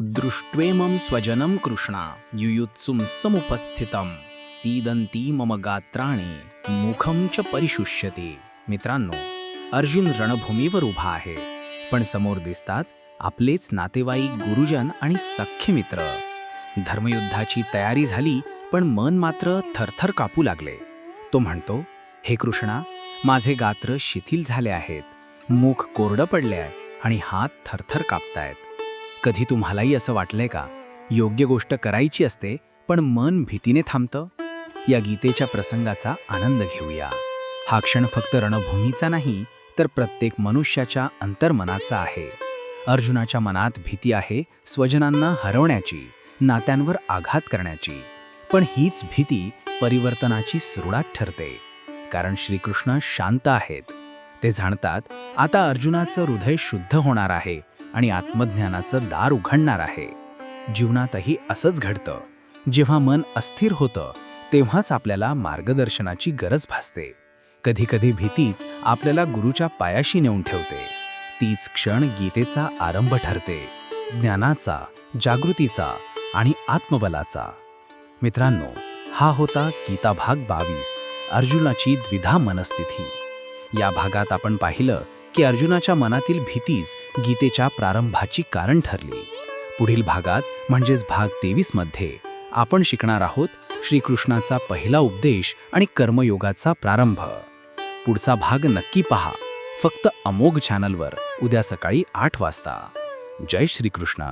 दृष्ट्वेमं स्वजनं कृष्णा युयुत्सुं समुपस्थितं सीदन्ती मम गात्राणे मुखं च परिशुष्यते। मित्रांनो अर्जुन रणभूमीवर उभा आहे पण समोर दिसतात आपलेच नातेवाईक गुरुजन आणि सख्य मित्र। धर्मयुद्धाची तयारी झाली पण मन मात्र थरथर कापू लागले। तो म्हणतो हे कृष्णा माझे गात्र शिथिल झाले आहेत मुख कोरडं पडले आहे आणि हात थरथर कापतायत। कधी तुम्हालाही असं वाटलंय का? योग्य गोष्ट करायची असते पण मन भीतीने थांबतं? या गीतेच्या प्रसंगाचा आनंद घेऊया. हा क्षण फक्त रणभूमीचा नाही तर प्रत्येक मनुष्याच्या अंतर्मनाचा आहे. अर्जुनाच्या मनात भीती आहे स्वजनांना हरवण्याची नात्यांवर आघात करण्याची. पण हीच भीती परिवर्तनाची सुरुवात ठरते. कारण श्रीकृष्ण शांत आहेत. ते जाणतात आता अर्जुनाचं हृदय शुद्ध होणार आहे. आणि आत्मज्ञानाचं दार उघडणार आहे. जीवनातही असंच घडतं. जेव्हा मन अस्थिर होतं तेव्हाच आपल्याला मार्गदर्शनाची गरज भासते. कधीकधी भीतीच आपल्याला गुरुच्या पायाशी नेऊन ठेवते. तीच क्षण गीतेचा आरंभ ठरते. ज्ञानाचा जागृतीचा आणि आत्मबलाचा. मित्रांनो हा होता गीता भाग बावीस अर्जुनाची द्विधा मनस्थिती. या भागात आपण पाहिलं की अर्जुनाच्या मनातील भीतीच गीतेच्या प्रारंभाची कारण ठरली. पुढील भागात म्हणजेच भाग तेवीसमध्ये आपण शिकणार आहोत श्रीकृष्णाचा पहिला उपदेश आणि कर्मयोगाचा प्रारंभ. पुढचा भाग नक्की पहा. फक्त अमोघ चॅनलवर उद्या सकाळी आठ वाजता. जय श्रीकृष्ण.